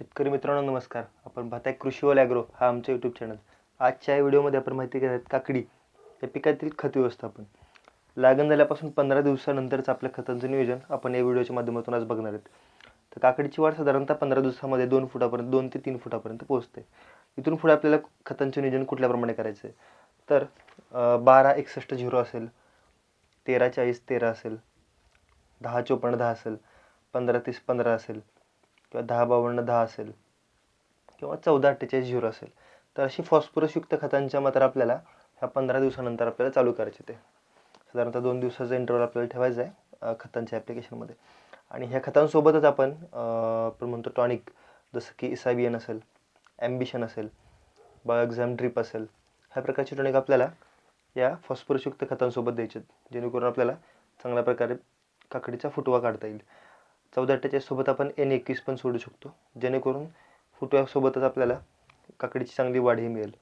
शेतकरी मित्रांनो नमस्कार. आपण पाहताय कृषीवल ॲग्रो हा आमचा यूट्यूब चॅनल आजच्या या व्हिडिओमध्ये आपण माहिती घेत आहेत काकडी. या पिकातील खत व्यवस्थापन. लागण झाल्यापासून पंधरा दिवसानंतरचं आपल्या खतांचं नियोजन आपण या व्हिडिओच्या माध्यमातून आज बघणार आहेत. तर काकडीची वाढ साधारणतः पंधरा दिवसामध्ये दोन फुटापर्यंत दोन ते तीन फुटापर्यंत पोहोचते. इथून पुढे आपल्याला खतांचं नियोजन कुठल्याप्रमाणे करायचं आहे? तर बारा एकसष्ट झिरो असेल तेरा चाळीस तेरा असेल दहा चोपन्न दहा असेल पंधरा तीस पंधरा असेल किंवा दहा बावन्न दहा असेल किंवा चौदा अठ्ठेचाळीस झिरो असेल तर अशी फॉस्फरसयुक्त खतांच्या मात्र आपल्याला ह्या पंधरा दिवसानंतर आपल्याला चालू करायचे ते साधारणतः दोन दिवसाचा इंटरवल आपल्याला ठेवायचा आहे खतांच्या ॲप्लिकेशनमध्ये आणि ह्या खतांसोबतच आपण आपण म्हणतो टॉनिक जसं की इसाबियन असेल ॲम्बिशन असेल बायोक्झाम ड्रिप असेल ह्या प्रकारचे टॉनिक आपल्याला या फॉस्फरसयुक्त खतांसोबत द्यायचे आहेत. जेणेकरून आपल्याला चांगल्या प्रकारे काकडीचा फुटवा काढता येईल चौदा अठ्ठेचाळीस आपण एन एकवीस पण सोडू शकतो. जेणेकरून फुटव्यासोबतच आपल्याला काकडीची चांगली वाढही मिळेल.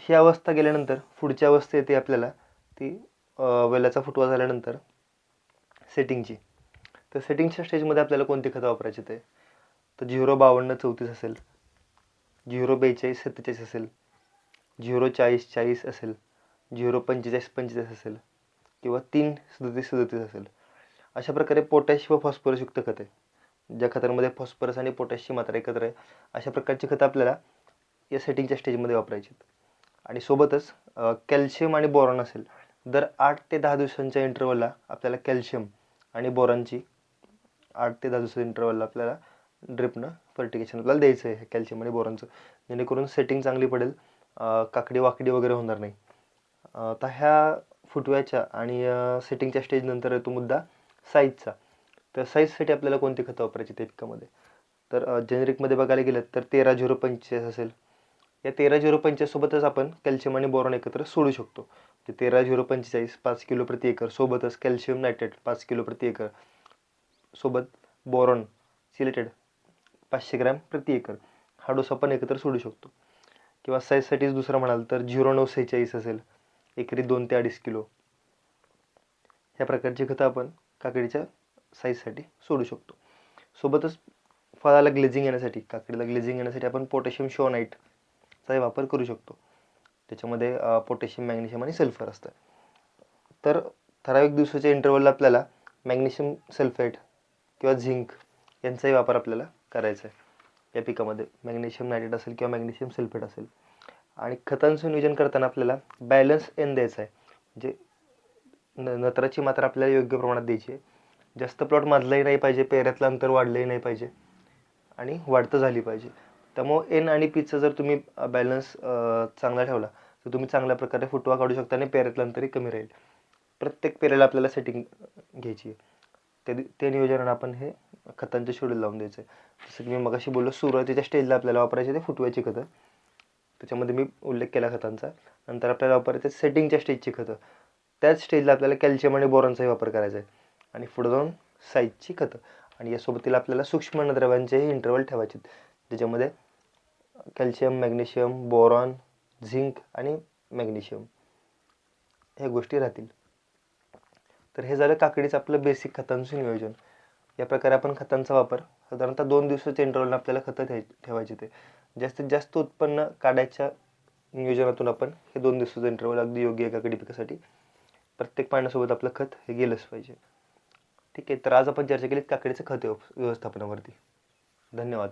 ही अवस्था गेल्यानंतर पुढची अवस्था येते आपल्याला ती वेलाचा फुटवा झाल्यानंतर सेटिंगची. तर सेटिंगच्या स्टेजमध्ये आपल्याला कोणती खतं वापरायची ते? तर झिरो बावन्न चौतीस असेल. झिरो बेचाळीस सत्तेचाळीस असेल. झिरो चाळीस चाळीस असेल. झिरो पंचेचाळीस पंचेचाळीस असेल. किंवा तीन सदतीस सदतीस असेल. अशा प्रकारे पोटॅश व फॉस्फरसयुक्त खत आहे. ज्या खतांमध्ये फॉस्फरस आणि पोटॅशची मात्रा एकत्र आहे अशा प्रकारची खतं आपल्याला या सेटिंगच्या स्टेजमध्ये वापरायची आहेत. आणि सोबतच कॅल्शियम आणि बोरॉन असेल दर आठ ते दहा दिवसांच्या इंटरवलला आपल्याला कॅल्शियम आणि बोरॉनची आठ ते दहा दिवसाच्या इंटरवलला आपल्याला ड्रिपनं फर्टिकेशन आपल्याला द्यायचं आहे कॅल्शियम आणि बोरॉनचं जेणेकरून सेटिंग चांगली पडेल काकडी वाकडी वगैरे होणार नाही. तर ह्या फुटव्याच्या आणि सेटिंगच्या स्टेजनंतर येतो मुद्दा साईजचा तर साईजसाठी आपल्याला कोणती खतं वापरायची त्या पिकामध्ये तर जेनेरिकमध्ये बघायला गेलं तर तेरा झिरो पंचेचाळीस असेल. या तेरा झिरो पंचेचाळीससोबतच आपण कॅल्शियम आणि बोरॉन एकत्र सोडू शकतो. ते तेरा झिरो पंचेचाळीस पाच किलो प्रति एकर सोबतच कॅल्शियम नायट्रेट पाच किलो प्रति एकर सोबत बोरॉन सिलेटेड पाचशे ग्रॅम प्रति एकर हा डोस आपण एकत्र सोडू शकतो. किंवा साईजसाठीच दुसरं म्हणाल तर झिरो नऊ सेहेचाळीस असेल. एकरी दोन ते अडीच किलो. ह्या प्रकारची खतं आपण काकडीच्या साईजसाठी सोडू शकतो. सोबतच फळाला ग्लेझिंग येण्यासाठी काकडीला ग्लेझिंग येण्यासाठी आपण पोटॅशियम शोनाईटचाही वापर करू शकतो. त्याच्यामध्ये पोटॅशियम मॅग्नेशियम आणि सल्फर असतं. तर ठराविक दिवसाच्या इंटरवलला आपल्याला मॅग्नेशियम सल्फेट किंवा झिंक यांचाही वापर आपल्याला करायचा आहे. या पिकामध्ये मॅग्नेशियम नायट्रेट असेल किंवा मॅग्नेशियम सल्फेट असेल. आणि खतांचं नियोजन करताना आपल्याला बॅलन्स एन द्यायचा आहे. म्हणजे न नत्राची मात्रा आपल्याला योग्य प्रमाणात द्यायची आहे. जास्त प्लॉट मधलाही नाही पाहिजे पेऱ्यातलं अंतर वाढलंही नाही पाहिजे आणि वाढतं झाली पाहिजे. त्यामुळं एन आणि पीचं जर तुम्ही बॅलन्स चांगला ठेवला तर तुम्ही चांगल्या प्रकारे फुटवा काढू शकता आणि पेऱ्यातलं अंतरही कमी राहील. प्रत्येक पेऱ्याला आपल्याला सेटिंग घ्यायची आहे. ते ते नियोजनानं आपण हे खतांचे शेड्यूल लावून द्यायचं आहे. जसं की मी मगाशी बोललो सुरुवातीच्या स्टेजला आपल्याला वापरायचे ते फुटवायची खतं. त्याच्यामध्ये मी उल्लेख केला खतांचा. नंतर आपल्याला वापरायचं सेटिंगच्या स्टेजची खतं. त्याच स्टेजला आपल्याला कॅल्शियम आणि बोरॉनचाही वापर करायचा आहे. आणि पुढे जाऊन साईजची खतं. आणि यासोबतीला आपल्याला सूक्ष्म अन्नद्रव्यांचेही इंटरवल ठेवायचे आहेत. ज्याच्यामध्ये कॅल्शियम मॅग्नेशियम बोरॉन झिंक आणि मॅग्नेशियम ह्या गोष्टी राहतील. तर हे झालं काकडीचं आपलं बेसिक खतांचं नियोजन. या प्रकारे आपण खतांचा वापर साधारणतः दोन दिवसाच्या इंटरवलला आपल्याला खतं ठेवायची ठेवायचे ते. जास्तीत जास्त उत्पन्न काढायच्या नियोजनातून आपण हे दोन दिवसाचं इंटरवल अगदी योग्य आहे काकडी पिकासाठी प्रत्येक पाण्यासोबत आपलं खत हे गेलंच पाहिजे. ठीक आहे तर आज आपण चर्चा केली काकडीचं खत व्यवस्थापनावरती. धन्यवाद.